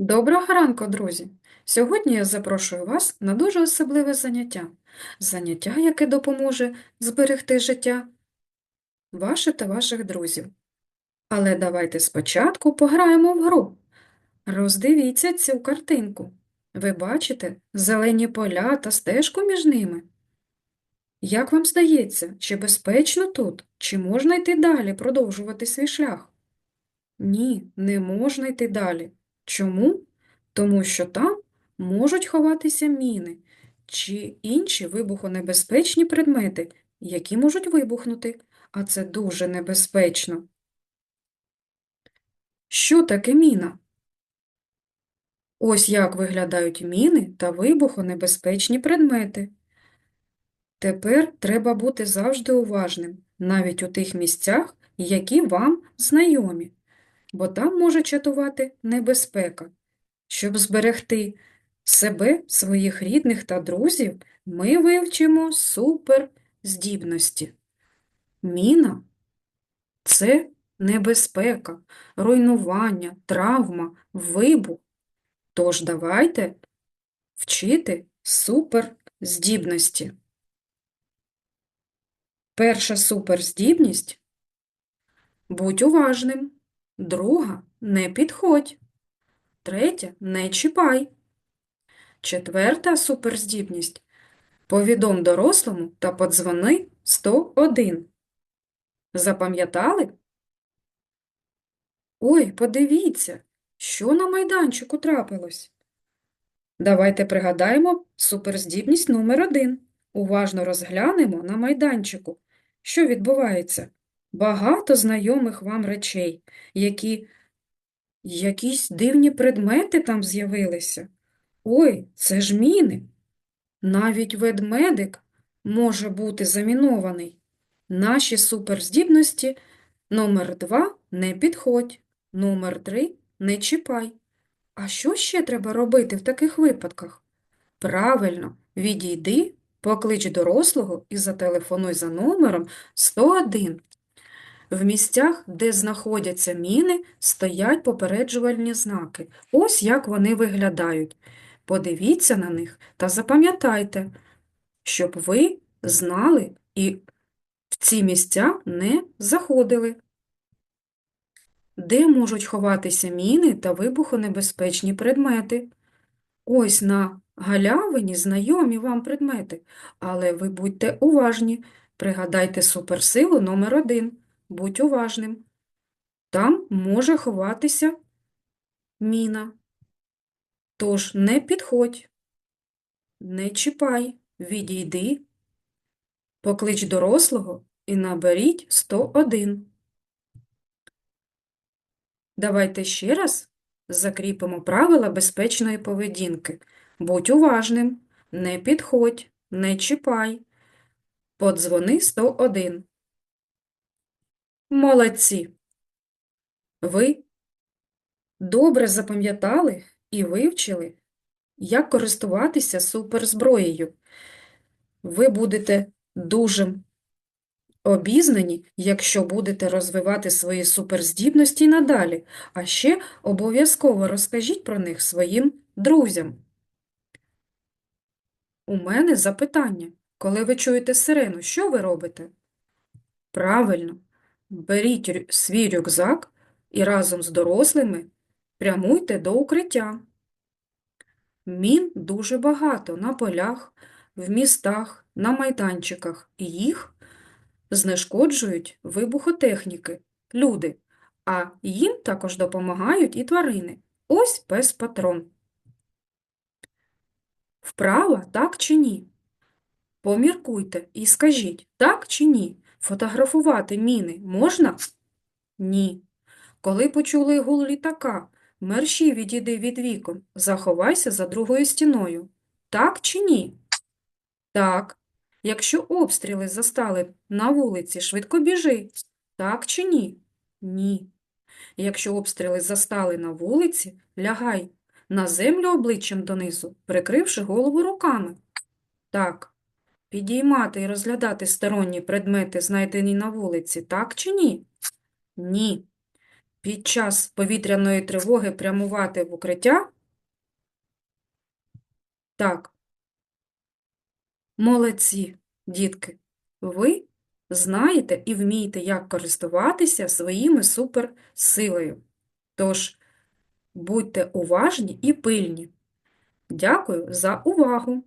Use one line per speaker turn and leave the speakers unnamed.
Доброго ранку, друзі! Сьогодні я запрошую вас на дуже особливе заняття. Заняття, яке допоможе зберегти життя ваше та ваших друзів. Але давайте спочатку пограємо в гру. Роздивіться цю картинку. Ви бачите зелені поля та стежку між ними? Як вам здається, чи безпечно тут, чи можна йти далі, продовжувати свій шлях? Ні, не можна йти далі. Чому? Тому що там можуть ховатися міни чи інші вибухонебезпечні предмети, які можуть вибухнути, а це дуже небезпечно. Що таке міна? Ось як виглядають міни та вибухонебезпечні предмети. Тепер треба бути завжди уважним, навіть у тих місцях, які вам знайомі, бо там може чатувати небезпека. Щоб зберегти себе, своїх рідних та друзів, ми вивчимо суперздібності. Міна – це небезпека, руйнування, травма, вибух. Тож давайте вчити суперздібності. Перша суперздібність – будь уважним. Друга – не підходь. Третя – не чіпай. Четверта суперздібність – повідом дорослому та подзвони 101. Запам'ятали? Ой, подивіться, що на майданчику трапилось. Давайте пригадаємо суперздібність номер один. Уважно розглянемо на майданчику, що відбувається. Багато знайомих вам речей, які Якісь дивні предмети там з'явилися. Ой, це ж міни. Навіть ведмедик може бути замінований. Наші суперздібності номер два – не підходь, номер три – не чіпай. А що ще треба робити в таких випадках? Правильно, відійди, поклич дорослого і зателефонуй за номером 101. В місцях, де знаходяться міни, стоять попереджувальні знаки. Ось як вони виглядають. Подивіться на них та запам'ятайте, щоб ви знали і в ці місця не заходили. Де можуть ховатися міни та вибухонебезпечні предмети? Ось на галявині знайомі вам предмети, але ви будьте уважні, пригадайте суперсилу номер один. Будь уважним. Там може ховатися міна. Тож не підходь, не чіпай, відійди, поклич дорослого і наберіть 101. Давайте ще раз закріпимо правила безпечної поведінки. Будь уважним, не підходь, не чіпай. Подзвони 101. Молодці! Ви добре запам'ятали і вивчили, як користуватися суперзброєю. Ви будете дуже обізнані, якщо будете розвивати свої суперздібності надалі, а ще обов'язково розкажіть про них своїм друзям. У мене запитання. Коли ви чуєте сирену, що ви робите? Правильно. Беріть свій рюкзак і разом з дорослими прямуйте до укриття. Мін дуже багато на полях, в містах, на майданчиках. Їх знешкоджують вибухотехніки, люди, а їм також допомагають і тварини. Ось пес-патрон. Вправа так чи ні? Поміркуйте і скажіть, так чи ні? Фотографувати міни можна? Ні. Коли почули гул літака, мерщій відійди від вікон, заховайся за другою стіною. Так чи ні? Так. Якщо обстріли застали на вулиці, швидко біжи. Так чи ні? Ні. Якщо обстріли застали на вулиці, лягай на землю обличчям донизу, прикривши голову руками. Так. Підіймати і розглядати сторонні предмети, знайдені на вулиці, так чи ні? Ні. під час повітряної тривоги прямувати в укриття? Так. Молодці, дітки. Ви знаєте і вмієте, як користуватися своїми суперсилою. Тож, будьте уважні і пильні. Дякую за увагу!